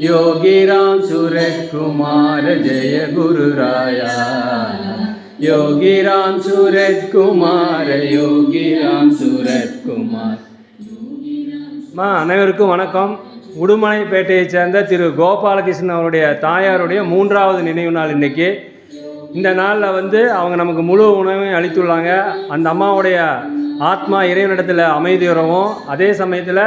योगी राम सूरत कुमार जय गुरु राया योगी राम सूरत कुमार योगी राम सूरत कुमार அம்மா அனைவருக்கும் வணக்கம் உடுமலைப்பேட்டையைச் சேர்ந்த திரு கோபாலகிருஷ்ணன் அவருடைய தாயாருடைய மூன்றாவது நினைவு நாள் இன்னைக்கு இந்த நாளில் வந்து அவங்க நமக்கு முழு உணவையும் அளித்துள்ளாங்க அந்த அம்மாவுடைய ஆத்மா இறைவனிடத்தில் அமைதி உறவும் அதே சமயத்தில்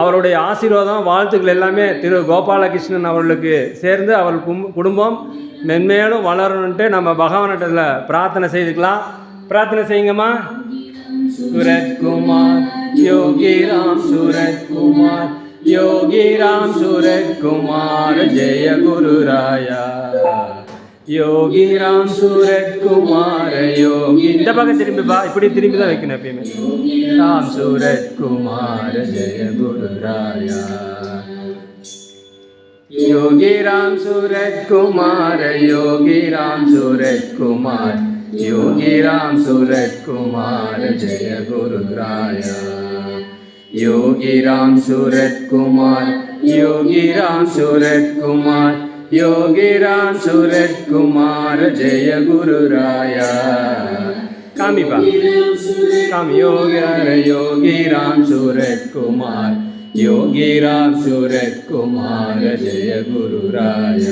அவருடைய ஆசீர்வாதம் வாழ்த்துக்கள் எல்லாமே திரு கோபாலகிருஷ்ணன் அவர்களுக்கு சேர்ந்து அவர் குடும்பம் மென்மேலும் வளரணுன்ட்டு நம்ம பகவானிடத்தில் பிரார்த்தனை செய்துக்கலாம். பிரார்த்தனை செய்யுங்கம்மா. சுரத்குமார் யோகி ராம் சுரத்குமார் யோகி ராம் சுரத்குமார் ஜெய குரு ராயா. யோகி ராம் சூரத்குமார யோகி இந்த பக்கம் திரும்பி பா இப்படி திரும்பி தான் வைக்கணும் எப்பயுமே. ராம் சூரத்குமார ஜெய குருராயா யோகி ராம் சூரத்குமார யோகி ராம் சூரத்குமார் யோகி ராம் சூரத்குமார ஜெய குருராயா யோகி ராம் சூரத்குமார் யோகி ராம் சூரத்குமார் യോഗിരാം സുരജ് കുമാര ജയ ഗുരുരായ കാമി കാമി യോഗിര യോഗിരാം സുരജ് കുമാർ യോഗിരാം സുരജ് കുമാര ജയ ഗുരുരായ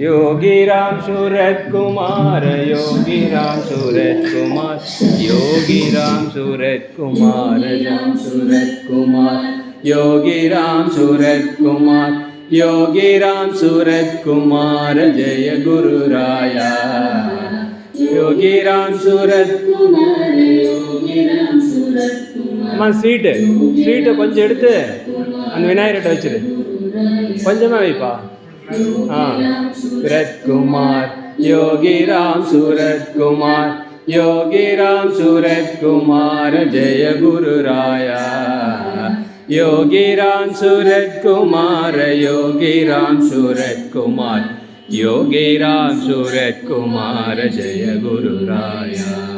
योगिराम सूरत कुमार योगिराम सूरत कुमार योगिराम सूरत कुमार राम सूरत योगी राम सूरत कुमार राम सूरत कुमार योगी राम सूरत कुमार योगी राम सूरत कुमार जय गुरु राया योगी राम सूरत कुमार योगी राम सूरत कुमार அம்மா ஸ்வீட்டு ஸ்வீட்டை கொஞ்சம் எடுத்து அந்த விநாயகர்கிட்ட வச்சிரு கொஞ்சமாக வைப்பா ஆ सूरत कुमार योगी राम सूरत कुमार योगी राम सूरत कुमार जय गुरु योगी राम सूरत् कुमार योगी राम कुमार योगी राम कुमार जय गुरुराया।